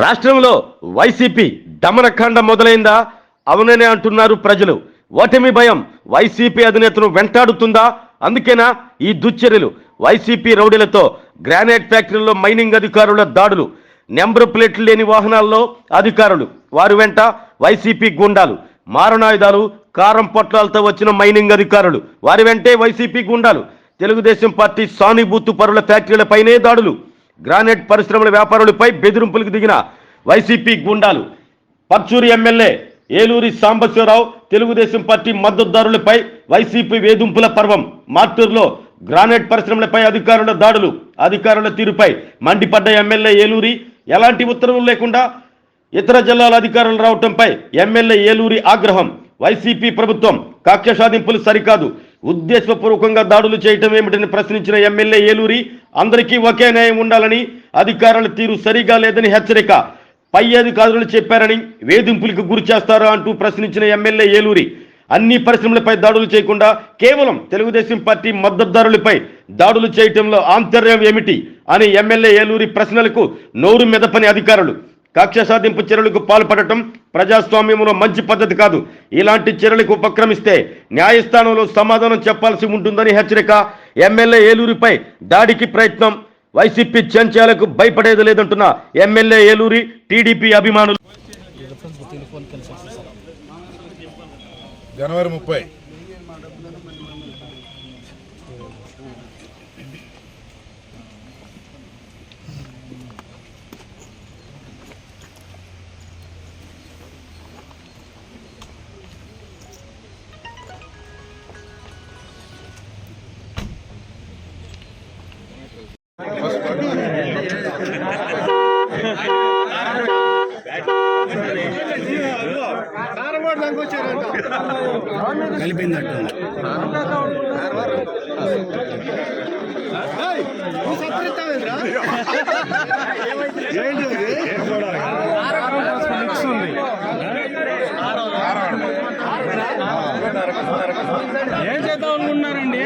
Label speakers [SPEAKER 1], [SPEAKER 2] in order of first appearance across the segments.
[SPEAKER 1] రాష్ట్రంలో వైసీపీ దమనకాండ మొదలైందా? అవుననే అంటున్నారు ప్రజలు. ఓటమి భయం వైసీపీ అధినేతను వెంటాడుతుందా? అందుకేనా ఈ దుశ్చర్యలు? వైసీపీ రౌడీలతో గ్రానైట్ ఫ్యాక్టరీలో మైనింగ్ అధికారుల దాడులు నెంబర్ ప్లేట్లు లేని వాహనాల్లో అధికారులు వారి వెంట వైసీపీ గుండాలు మారణాయుధాలు కారం పొట్లాలతో వచ్చిన మైనింగ్ అధికారులు వారి వెంటే వైసీపీ గుండాలు తెలుగుదేశం పార్టీ సానుభూతు పరుల ఫ్యాక్టరీలపైనే దాడులు. గ్రానైట్ పరిశ్రమల వ్యాపారులపై బెదిరింపులకు దిగిన వైసీపీ గుండాలు. పర్చూరి ఎమ్మెల్యే ఏలూరి సాంబశివరావు తెలుగుదేశం పార్టీ మద్దతుదారులపై వైసీపీ వేధింపుల పర్వం. మార్టూరులో గ్రానైట్ పరిశ్రమలపై అధికారుల దాడులు అధికారుల తీరుపై మండిపడ్డ ఎమ్మెల్యే ఏలూరి ఎలాంటి ఉత్తర్వులు లేకుండా ఇతర జిల్లాల అధికారులు రావటంపై ఎమ్మెల్యే ఏలూరి ఆగ్రహం. వైసీపీ ప్రభుత్వం కక్ష సాధింపులు సరికాదు. ఉద్దేశపూర్వకంగా దాడులు చేయటం ఏమిటని ప్రశ్నించిన ఎమ్మెల్యే ఏలూరి అందరికీ ఒకే న్యాయం ఉండాలని అధికారుల తీరు సరిగా లేదని హెచ్చరిక. పై అధికారులు చెప్పారని వేధింపులకు గురి చేస్తారా అంటూ ప్రశ్నించిన ఎమ్మెల్యే ఏలూరి. అన్ని పరిశ్రమలపై దాడులు చేయకుండా కేవలం తెలుగుదేశం పార్టీ మద్దతుదారులపై దాడులు చేయటంలో ఆంతర్యం ఏమిటి అని ఎమ్మెల్యే ఏలూరి ప్రశ్నలకు నోరు మెదపని అధికారులు. కక్ష సాధింపు చర్యలకు పాల్పడటం ప్రజాస్వామ్యంలో మంచి పద్ధతి కాదు. ఇలాంటి చర్యలకు ఉపక్రమిస్తే న్యాయస్థానంలో సమాధానం చెప్పాల్సి ఉంటుందని హెచ్చరిక ఎమ్మెల్యే ఏలూరిపై దాడికి ప్రయత్నం. వైసీపీ చంచాలకు భయపడేది లేదంటున్న ఎమ్మెల్యే ఏలూరి టీడీపీ అభిమానులు.
[SPEAKER 2] జనవరి ముప్పై కలిపిందట
[SPEAKER 3] ఏం చేద్దాం అనుకుంటున్నారండి?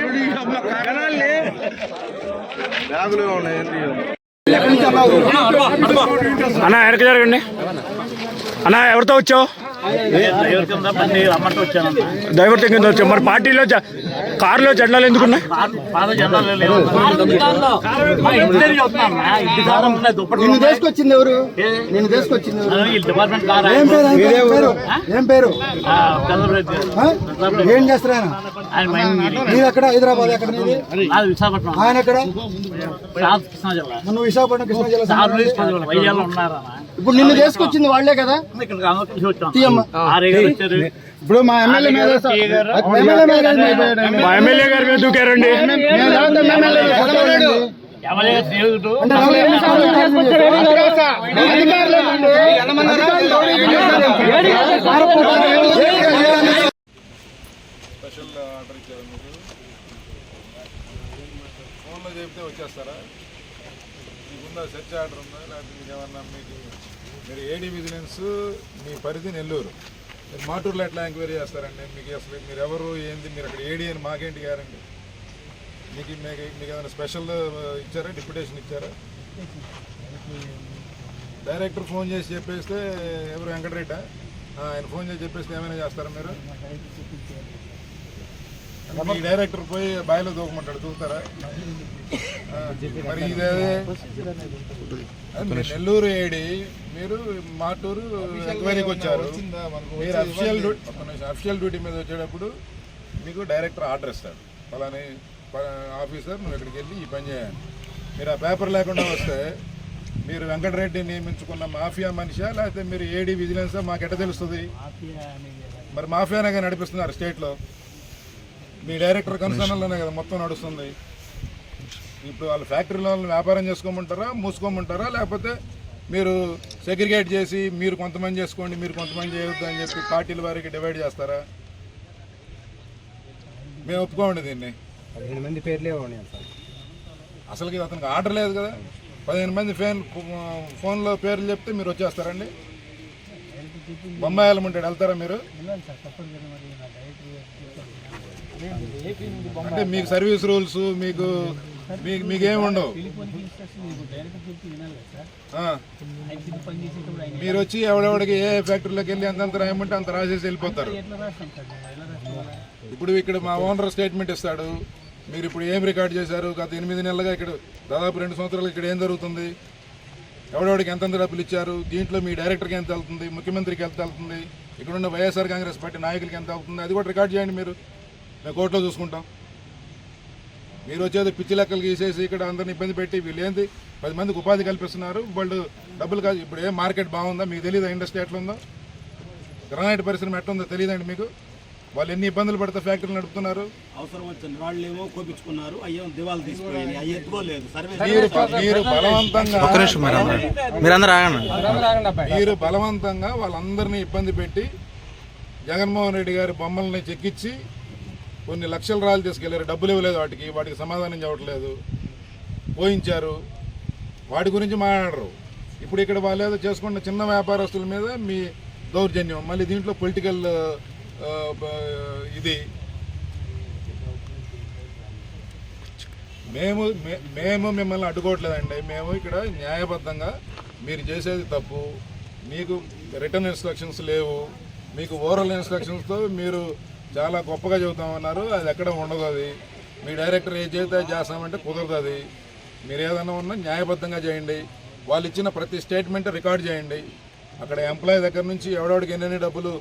[SPEAKER 4] అన్న వెనక జరగండి అన్న ఎవరితో వచ్చావు? దైవర్తం కింద వచ్చావు? మరి పార్టీలో కారులో జెండాలు ఎందుకున్నాయి?
[SPEAKER 5] నిన్ను. తీసుకొచ్చింది ఎవరు?
[SPEAKER 6] ఏ?
[SPEAKER 5] నిన్ను తీసుకొచ్చింది పేరు? పేరు? పేరు? చేస్తారు. నీది ఎక్కడ? హైదరాబాద్ ఎక్కడ
[SPEAKER 6] విశాఖపట్నం
[SPEAKER 5] ఆయన ఎక్కడ? నువ్వు విశాఖపట్నం కృష్ణా జిల్లా ఇప్పుడు నిన్ను తీసుకొచ్చింది వాళ్ళే కదా?
[SPEAKER 6] ఇక్కడికి
[SPEAKER 5] ఇప్పుడు మా ఎమ్మెల్యే మీద.
[SPEAKER 4] మా గారి మీద దూకారండి?
[SPEAKER 2] స్పెషల్ ఆర్డర్ ఇచ్చారు ఫోన్లో చెప్తే వచ్చేస్తారా మీకుందా సెర్చ్ ఆర్డర్ ఉందా లేకపోతే మీకు ఏమన్నా మీకు మీరు ఏడీ విజిలెన్స్ మీ పరిధి నెల్లూరు. మీరు మాటూరులో ఎట్లా ఎంక్వైరీ చేస్తారండి? మీకు అసలు మీరు ఎవరు ఏంది? మీరు అక్కడ ఏడీ అని మాకేంటి గారండి మీకు మీకు మీకు ఏమైనా స్పెషల్ uh, ఇచ్చారా? డిప్యుటేషన్ ఇచ్చారా? డైరెక్టర్ ఫోన్ చేసి చెప్పేస్తే ఎవరు వెంకటరెడ్డా? ఆయన ఫోన్ చేసి చెప్పేస్తే ఏమైనా చేస్తారా మీరు? మీ డైరెక్టర్ పోయి బాయిలో దూకమంటాడు దూకుతారా? మరి ఇదే నెల్లూరు ఏడి మీరు మాటూరు ఎంక్వైరీకి వచ్చారు. మీరు అఫిషియల్ డ్యూటీ అఫిషియల్ డ్యూటీ మీద వచ్చేటప్పుడు మీకు డైరెక్టర్ ఆర్డర్ ఇస్తాడు. ఫలాని ఆఫీసర్ నువ్వు ఇక్కడికి వెళ్ళి ఈ పని చేయాలి. మీరు ఆ పేపర్ లేకుండా వస్తే మీరు వెంకటరెడ్డి నియమించుకున్న మాఫియా మనిషా లేకపోతే మీరు ఏడీ విజిలెన్సా? మాకు ఎట్ట తెలుస్తుంది? మరి మాఫియానే నడిపిస్తున్నారు స్టేట్లో. మీ డైరెక్టర్ కన్సర్న్లోనే కదా మొత్తం నడుస్తుంది. ఇప్పుడు వాళ్ళ ఫ్యాక్టరీలో వ్యాపారం చేసుకోమంటారా మూసుకోమంటారా? లేకపోతే మీరు సెగ్రిగేట్ చేసి మీరు కొంతమంది చేసుకోండి మీరు కొంతమంది చేయొద్దు అని చెప్పి పార్టీల వారికి డివైడ్ చేస్తారా? మేము ఒప్పుకోండి దీన్ని.
[SPEAKER 5] పదిహేను మంది పేర్లే
[SPEAKER 2] అసలుకి అతనికి ఆర్డర్ లేదు కదా. పదిహేను మంది ఫోన్ ఫోన్లో పేర్లు చెప్తే మీరు వచ్చేస్తారండి. బొంబాయి వెళ్ళమంటాడు వెళ్తారా మీరు? అంటే మీకు సర్వీస్ రూల్స్ మీకు మీకు మీకేం ఉండవు? మీరు వచ్చి ఎవడెవడికి ఏ ఫ్యాక్టరీలోకి వెళ్ళి అంతంత రాయమంటే అంత రాసేసి వెళ్ళిపోతారు. ఇప్పుడు ఇక్కడ మా ఓనర్ స్టేట్మెంట్ ఇస్తాడు. మీరు ఇప్పుడు ఏం రికార్డ్ చేశారు? గత ఎనిమిది నెలలుగా ఇక్కడ దాదాపు రెండు సంవత్సరాలు ఇక్కడ ఏం జరుగుతుంది? ఎవడెవడికి ఎంతంత డబ్బులు ఇచ్చారు? దీంట్లో మీ డైరెక్టర్కి ఎంత వెళ్తుంది? ముఖ్యమంత్రికి ఎంత వెళ్తుంది? ఇక్కడున్న వైఎస్ఆర్ కాంగ్రెస్ పార్టీ నాయకులకి ఎంత అవుతుంది అది కూడా రికార్డ్ చేయండి మీరు. మేము కోర్టులో చూసుకుంటాం. మీరు వచ్చేది పిచ్చి లెక్కలు గీసేసి ఇక్కడ అందరిని ఇబ్బంది పెట్టి వీళ్ళు ఏంది? పది మందికి ఉపాధి కల్పిస్తున్నారు. వాళ్ళు డబ్బులు కాదు ఇప్పుడు ఏ మార్కెట్ బాగుందా? మీకు తెలియదా ఇండస్ట్రీ ఎట్లా ఉందో గ్రానైట్ పరిశ్రమ ఎట్లా ఉందో తెలియదండి మీకు? వాళ్ళు ఎన్ని ఇబ్బందులు పడితే ఫ్యాక్టరీలు నడుపుతున్నారు?
[SPEAKER 7] అవసరం వచ్చింది వాళ్ళు ఏమో కోపించుకున్నారు. అయ్యో దివాలు తీసుకుపోయింది అవి ఎత్తుకోలేదు. సర్వే
[SPEAKER 2] మీరు మీరు బలవంతంగా
[SPEAKER 8] మీరందరూ ఆగండి.
[SPEAKER 2] మీరు బలవంతంగా వాళ్ళందరినీ ఇబ్బంది పెట్టి జగన్మోహన్ రెడ్డి గారి బొమ్మల్ని చెక్కిచ్చి కొన్ని లక్షల రాళ్ళు తీసుకెళ్ళారు డబ్బులు ఇవ్వలేదు వాటికి వాటికి సమాధానం చెప్పట్లేదు. పోయించారు. వాటి గురించి మాట్లాడరు. ఇప్పుడు ఇక్కడ వాళ్ళు ఏదో చేసుకున్న చిన్న వ్యాపారస్తుల మీద మీ దౌర్జన్యం మళ్ళీ దీంట్లో పొలిటికల్ ఇది. మేము మే- మేము మిమ్మల్ని అడ్డుకోవట్లేదండి. మేము ఇక్కడ న్యాయబద్ధంగా మీరు చేసేది తప్పు. మీకు రిటర్న్ ఇన్స్ట్రక్షన్స్ లేవు. మీకు ఓరల్ ఇన్స్ట్రక్షన్స్తో మీరు చాలా గొప్పగా చెబుతామన్నారు. అది ఎక్కడ ఉండదు అది. మీ డైరెక్టర్ ఏ చేస్తే చేస్తామంటే కుదరదు అది. మీరు ఏదైనా ఉన్నా న్యాయబద్ధంగా చేయండి. వాళ్ళు ఇచ్చిన ప్రతి స్టేట్మెంట్ రికార్డ్ చేయండి. అక్కడ ఎంప్లాయీ దగ్గర నుంచి ఎవడెవడికి ఎన్నెన్ని డబ్బులు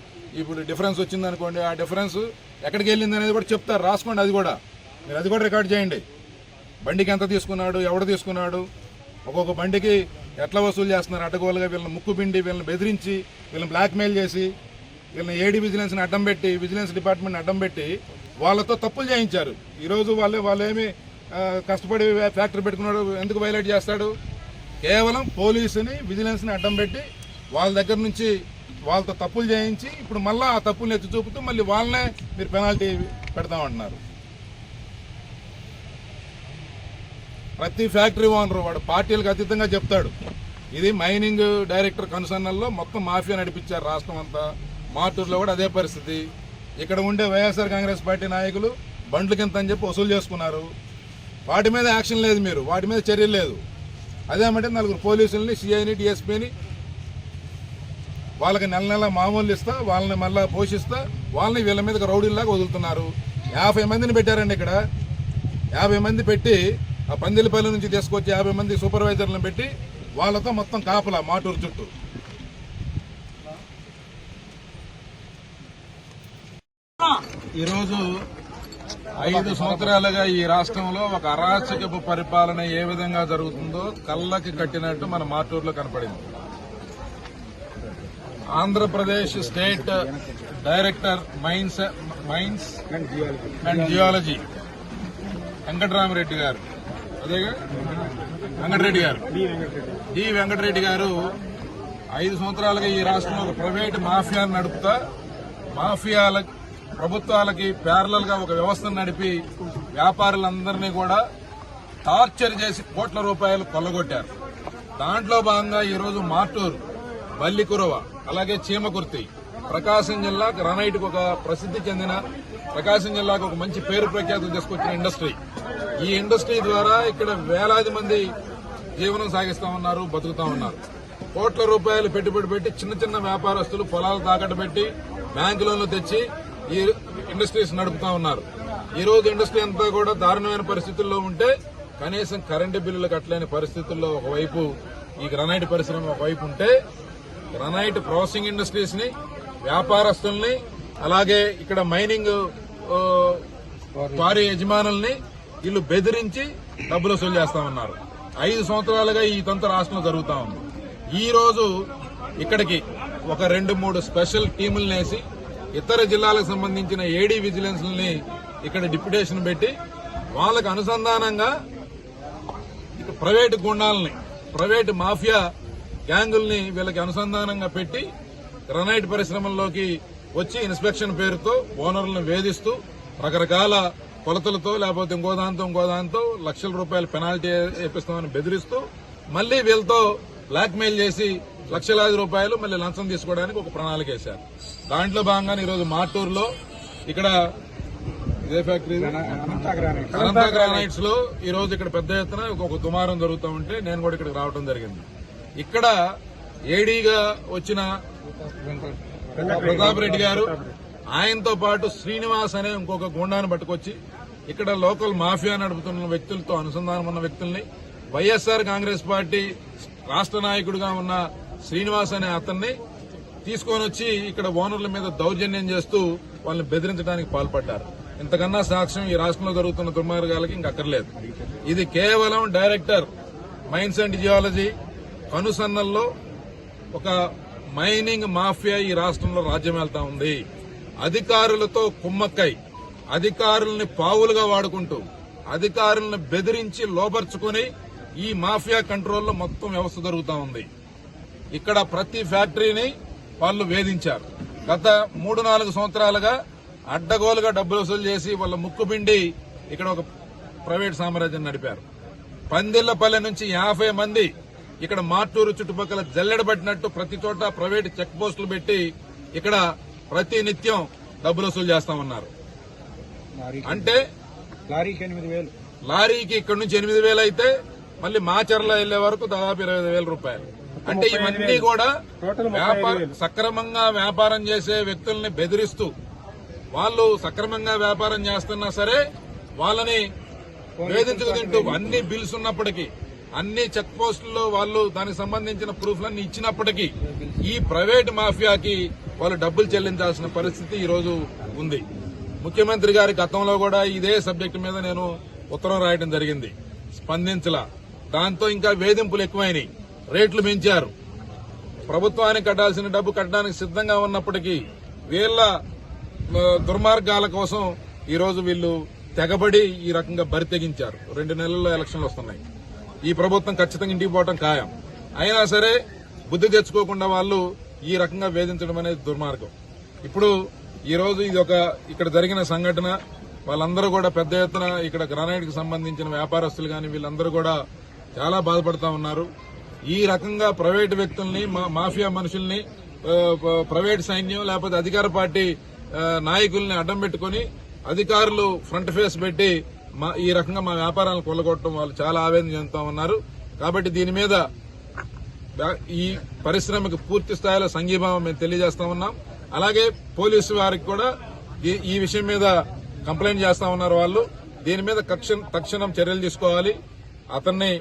[SPEAKER 2] ఇప్పుడు డిఫరెన్స్ వచ్చిందనుకోండి ఆ డిఫరెన్స్ ఎక్కడికి వెళ్ళింది అనేది కూడా చెప్తారు. రాసుకోండి అది కూడా. మీరు అది కూడా రికార్డ్ చేయండి. బండికి ఎంత తీసుకున్నాడు ఎవడు తీసుకున్నాడు? ఒక్కొక్క బండికి ఎట్లా వసూలు చేస్తున్నారు? అడ్డగోలుగా వీళ్ళని ముక్కు పిండి వీళ్ళని బెదిరించి వీళ్ళని బ్లాక్మెయిల్ చేసి వీళ్ళని ఏడీ విజిలెన్స్ని అడ్డం పెట్టి విజిలెన్స్ డిపార్ట్మెంట్ని అడ్డం పెట్టి వాళ్ళతో తప్పులు చేయించారు. ఈరోజు వాళ్ళే వాళ్ళేమి కష్టపడి ఫ్యాక్టరీ పెట్టుకున్నాడు ఎందుకు వైలేట్ చేస్తాడు? కేవలం పోలీసుని విజిలెన్స్ని అడ్డం పెట్టి వాళ్ళ దగ్గర నుంచి వాళ్ళతో తప్పులు చేయించి ఇప్పుడు మళ్ళీ ఆ తప్పుల్ని ఎత్తి చూపుతూ మళ్ళీ వాళ్ళనే మీరు పెనాల్టీ పెడతామంటున్నారు. ప్రతి ఫ్యాక్టరీ ఓనరు వాడు పార్టీలకు అతీతంగా చెప్తాడు. ఇది మైనింగ్ డైరెక్టర్ కన్సర్నల్లో మొత్తం మాఫియా నడిపించారు రాష్ట్రం అంతా. మాటూరులో కూడా అదే పరిస్థితి. ఇక్కడ ఉండే వైఎస్ఆర్ కాంగ్రెస్ పార్టీ నాయకులు బండ్లు కింద అని చెప్పి వసూలు చేసుకున్నారు. వాటి మీద యాక్షన్ లేదు మీరు. వాటి మీద చర్యలు లేదు. అదేమంటే నలుగురు పోలీసుల్ని సిఐని డిఎస్పీని వాళ్ళకి నెల నెల మామూలు ఇస్తా వాళ్ళని మళ్ళీ పోషిస్తా వాళ్ళని వీళ్ళ మీదకి రౌడీల్లాగా వదులుతున్నారు. యాభై మందిని పెట్టారండి ఇక్కడ. యాభై మంది పెట్టి ఆ పందిలపల్లి నుంచి తీసుకొచ్చి యాభై మంది సూపర్వైజర్లను పెట్టి వాళ్ళతో మొత్తం కాపలా మాటూరు చుట్టూ. ఈరోజు ఐదు సంవత్సరాలుగా ఈ రాష్ట్రంలో ఒక అరాచకపు పరిపాలన ఏ విధంగా జరుగుతుందో కళ్ళకి కట్టినట్టు మన మాటూరులో కనపడింది. Andhra Pradesh state director mines mines and geology. Venkataramareddy గారు. అదేగా? వెంకటరెడ్డి గారు. డి వెంకటరెడ్డి. గారు ఐదు సంవత్సరాలుగా ఈ రాష్ట్రంలో ఒక ప్రైవేట్ మాఫియాను నడుపుతా మాఫియాల ప్రభుత్వాలకి ప్యారలల్గా ఒక వ్యవస్థను నడిపి వ్యాపారులందరినీ కూడా టార్చర్ చేసి కోట్ల రూపాయలు కొల్లగొట్టారు. దాంట్లో భాగంగా ఈరోజు మార్టూరు బల్లికురవ అలాగే చీమకుర్తి ప్రకాశం జిల్లా గ్రానైట్కి ఒక ప్రసిద్ధి చెందిన ప్రకాశం జిల్లాకు ఒక మంచి పేరు ప్రఖ్యాతులు తీసుకొచ్చిన ఇండస్ట్రీ. ఈ ఇండస్ట్రీ ద్వారా ఇక్కడ వేలాది మంది జీవనం సాగిస్తా ఉన్నారు బతుకుతా ఉన్నారు. కోట్ల రూపాయలు పెట్టుబడి పెట్టి చిన్న చిన్న వ్యాపారస్తులు పొలాలు తాకట్టు పెట్టి బ్యాంకు లోన్లు తెచ్చి ఈ ఇండస్ట్రీస్ నడుపుతా ఉన్నారు. ఈ రోజు ఇండస్ట్రీ అంతా కూడా దారుణమైన పరిస్థితుల్లో ఉంటే కనీసం కరెంటు బిల్లులు కట్టలేని పరిస్థితుల్లో ఒకవైపు ఈ గ్రనైట్ పరిశ్రమ ఒకవైపు ఉంటే గ్రనైట్ ప్రాసెసింగ్ ఇండస్ట్రీస్ని వ్యాపారస్తుల్ని అలాగే ఇక్కడ మైనింగ్ వారి యజమానుల్ని వీళ్ళు బెదిరించి డబ్బులు వసూలు చేస్తా ఉన్నారు. ఐదు సంవత్సరాలుగా ఈ తంతు రాష్ట్రంలో జరుగుతా ఉంది. ఈ రోజు ఇక్కడికి ఒక రెండు మూడు స్పెషల్ టీములనేసి ఇతర జిల్లాలకు సంబంధించిన ఏడీ విజిలెన్స్ని ఇక్కడ డిప్యుటేషన్ పెట్టి వాళ్ళకు అనుసంధానంగా ప్రైవేటు గుండాలని ప్రైవేటు మాఫియా గ్యాంగుల్ని వీళ్ళకి అనుసంధానంగా పెట్టి గ్రనైట్ పరిశ్రమల్లోకి వచ్చి ఇన్స్పెక్షన్ పేరుతో ఓనర్లను వేధిస్తూ రకరకాల కొలతలతో లేకపోతే ఇంకో దాంతో ఇంకో దాంతో లక్షల రూపాయల పెనాల్టీ వేపిస్తామని బెదిరిస్తూ మళ్ళీ వీళ్ళతో బ్లాక్ మెయిల్ చేసి లక్షలాది రూపాయలు మళ్ళీ లంచం తీసుకోవడానికి ఒక ప్రణాళిక వేశారు. దాంట్లో భాగంగానే ఈరోజు మార్టూరులో ఇక్కడ ఇదే ఫ్యాక్టరీ అనంత గ్రానైట్స్. లో ఈ రోజు ఇక్కడ పెద్ద ఎత్తున ఒక దుమారం జరుగుతూ ఉంటే నేను కూడా ఇక్కడికి రావడం జరిగింది. ఇక్కడ ఏడీగా వచ్చిన ప్రతాప్ రెడ్డి గారు ఆయనతో పాటు శ్రీనివాస్ అనే ఇంకొక గుండాన్ని పట్టుకొచ్చి ఇక్కడ లోకల్ మాఫియా నడుపుతున్న వ్యక్తులతో అనుసంధానం ఉన్న వ్యక్తుల్ని వైఎస్ఆర్ కాంగ్రెస్ పార్టీ రాష్ట్ర నాయకుడిగా ఉన్న శ్రీనివాస్ అనే అతన్ని తీసుకొని వచ్చి ఇక్కడ ఓనర్ల మీద దౌర్జన్యం చేస్తూ వాళ్ళని బెదిరించడానికి పాల్పడ్డారు. ఇంతకన్నా సాక్ష్యం ఈ రాష్ట్రంలో జరుగుతున్న దుర్మార్గాలకి ఇంకక్కర్లేదు ఇది కేవలం డైరెక్టర్ మైన్స్ అండ్ జియాలజీ కనుసన్నల్లో ఒక మైనింగ్ మాఫియా ఈ రాష్ట్రంలో రాజ్యమేళ్తా ఉంది. అధికారులతో కుమ్మక్కై అధికారుల్ని పావులుగా వాడుకుంటూ అధికారులను బెదిరించి లోపరుచుకుని ఈ మాఫియా కంట్రోల్లో మొత్తం వ్యవస్థ జరుగుతా ఉంది. ఇక్కడ ప్రతి ఫ్యాక్టరీని వాళ్ళు వేధించారు. గత మూడు నాలుగు సంవత్సరాలుగా అడ్డగోలుగా డబ్బులు వసూలు చేసి వాళ్ళ ముక్కుపిండి ఇక్కడ ఒక ప్రైవేట్ సామ్రాజ్యం నడిపారు. పందిళ్ళపల్లె నుంచి యాభై మంది ఇక్కడ మార్టూరు చుట్టుపక్కల జల్లెడబట్టినట్టు ప్రతి చోట ప్రైవేట్ చెక్ పోస్టులు పెట్టి ఇక్కడ ప్రతి నిత్యం డబ్బులు వసూలు చేస్తా ఉన్నారు. అంటే
[SPEAKER 3] లారీకి ఎనిమిది వేలు.
[SPEAKER 2] లారీకి ఇక్కడ నుంచి ఎనిమిది వేలు అయితే మళ్ళీ మాచర్ల వెళ్ళే వరకు దాదాపు ఇరవై వేల రూపాయలు. అంటే ఇవన్నీ కూడా వ్యాపార సక్రమంగా వ్యాపారం చేసే వ్యక్తుల్ని బెదిరిస్తూ వాళ్ళు సక్రమంగా వ్యాపారం చేస్తున్నా సరే వాళ్ళని వేధించుకు తింటూ అన్ని బిల్స్ ఉన్నప్పటికీ అన్ని చెక్ పోస్టుల్లో వాళ్ళు దానికి సంబంధించిన ప్రూఫ్లన్నీ ఇచ్చినప్పటికీ ఈ ప్రైవేట్ మాఫియాకి వాళ్ళు డబ్బులు చెల్లించాల్సిన పరిస్థితి ఈ రోజు ఉంది. ముఖ్యమంత్రి గారి గతంలో కూడా ఇదే సబ్జెక్టు మీద నేను ఉత్తరం రాయడం జరిగింది. స్పందించలా. దాంతో ఇంకా వేధింపులు ఎక్కువైనాయి. రేట్లు పెంచారు ప్రభుత్వానికి కట్టాల్సిన డబ్బు కట్టడానికి సిద్ధంగా ఉన్నప్పటికీ వీళ్ళ దుర్మార్గాల కోసం ఈరోజు వీళ్ళు తెగబడి ఈ రకంగా బరి తెగించారు. రెండు నెలల్లో ఎలక్షన్లు వస్తున్నాయి. ఈ ప్రభుత్వం ఖచ్చితంగా ఇంటికి పోవటం ఖాయం. అయినా సరే బుద్ధి తెచ్చుకోకుండా వాళ్ళు ఈ రకంగా వేధించడం అనేది దుర్మార్గం. ఇప్పుడు ఈరోజు ఇది ఒక ఇక్కడ జరిగిన సంఘటన. వాళ్ళందరూ కూడా పెద్ద ఎత్తున ఇక్కడ గ్రానైట్కి సంబంధించిన వ్యాపారస్తులు కానీ వీళ్ళందరూ కూడా చాలా బాధపడతా ఉన్నారు. ఈ రకంగా ప్రైవేట్ వ్యక్తుల్ని మా- మాఫియా మనుషుల్ని ప్రైవేట్ సైన్యం లేకపోతే అధికార పార్టీ నాయకుల్ని అడ్డం పెట్టుకుని అధికారులు ఫ్రంట్ ఫేస్ పెట్టి మా ఈ రకంగా మా వ్యాపారాలను కొల్లగొట్టడం వాళ్ళు చాలా ఆవేదన చెందుతా ఉన్నారు. కాబట్టి దీని మీద ఈ పరిశ్రమకు పూర్తి స్థాయిలో సంఘీభావం మేము తెలియజేస్తా ఉన్నాం. అలాగే పోలీసు వారికి కూడా ఈ- విషయం మీద కంప్లైంట్ చేస్తా ఉన్నారు వాళ్ళు. దీని మీద తక్షణం చర్యలు తీసుకోవాలి. అతన్ని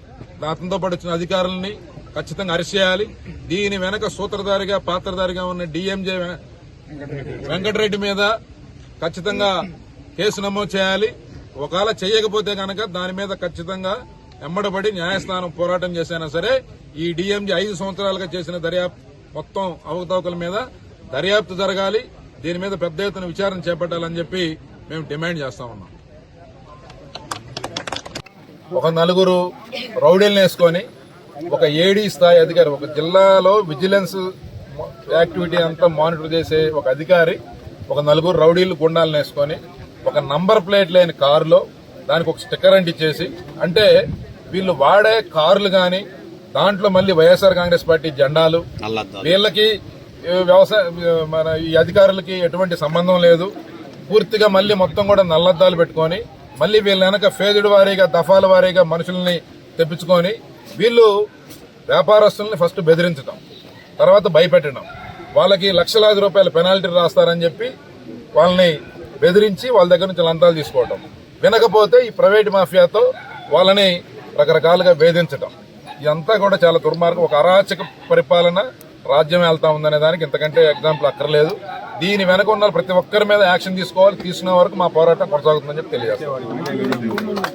[SPEAKER 2] అతనితో పాటు వచ్చిన అధికారులని ఖచ్చితంగా అరెస్ట్ చేయాలి. దీని వెనక సూత్రధారిగా పాత్రధారిగా ఉన్న డిఎంజే వెంకటరెడ్డి మీద ఖచ్చితంగా కేసు నమోదు చేయాలి. ఒకవేళ చేయకపోతే కనుక దాని మీద ఖచ్చితంగా ఎమ్మడబడి న్యాయస్థానం పోరాటం చేసినా సరే ఈ డిఎంజీ ఐదు సంవత్సరాలుగా చేసిన దర్యాప్తు మొత్తం అవకతవకల మీద దర్యాప్తు జరగాలి. దీని మీద పెద్ద ఎత్తున విచారణ చేపట్టాలని చెప్పి మేము డిమాండ్ చేస్తా ఉన్నాం. ఒక నలుగురు రౌడీలను వేసుకొని ఒక ఏడీ స్థాయి అధికారి ఒక జిల్లాలో విజిలెన్స్ యాక్టివిటీ అంతా మానిటర్ చేసే ఒక అధికారి ఒక నలుగురు రౌడీలు గుండాలను వేసుకొని ఒక నంబర్ ప్లేట్ లేని కారులో దానికి ఒక స్టిక్కర్ అంటించేసి అంటే వీళ్ళు వాడే కార్లు కానీ దాంట్లో మళ్ళీ వైఎస్ఆర్ కాంగ్రెస్ పార్టీ జెండాలు వీళ్ళకి వ్యవసాయ మన ఈ అధికారులకి ఎటువంటి సంబంధం లేదు. పూర్తిగా మళ్ళీ మొత్తం కూడా నల్లద్దాలు పెట్టుకొని మళ్ళీ వీళ్ళ వెనక ఫేజుడు వారీగా దఫాల వారీగా మనుషుల్ని తెప్పించుకొని వీళ్ళు వ్యాపారస్తుల్ని ఫస్ట్ బెదిరించడం తర్వాత భయపెట్టడం. వాళ్ళకి లక్షలాది రూపాయల పెనాల్టీ రాస్తారని చెప్పి వాళ్ళని బెదిరించి వాళ్ళ దగ్గర నుంచి లంతాలు తీసుకోవడం వినకపోతే ఈ ప్రైవేట్ మాఫియాతో వాళ్ళని రకరకాలుగా వేధించడం ఇదంతా కూడా చాలా దుర్మార్గం. ఒక అరాచక పరిపాలన రాజ్యం వెళ్తా ఉందనే దానికి ఇంతకంటే ఎగ్జాంపుల్ అక్కర్లేదు. దీని వెనక ఉన్న ప్రతి ఒక్కరి మీద యాక్షన్ తీసుకోవాలి తీసుకునే వరకు మా పోరాటం కొనసాగుతుందని చెప్పి తెలియజేస్తాం.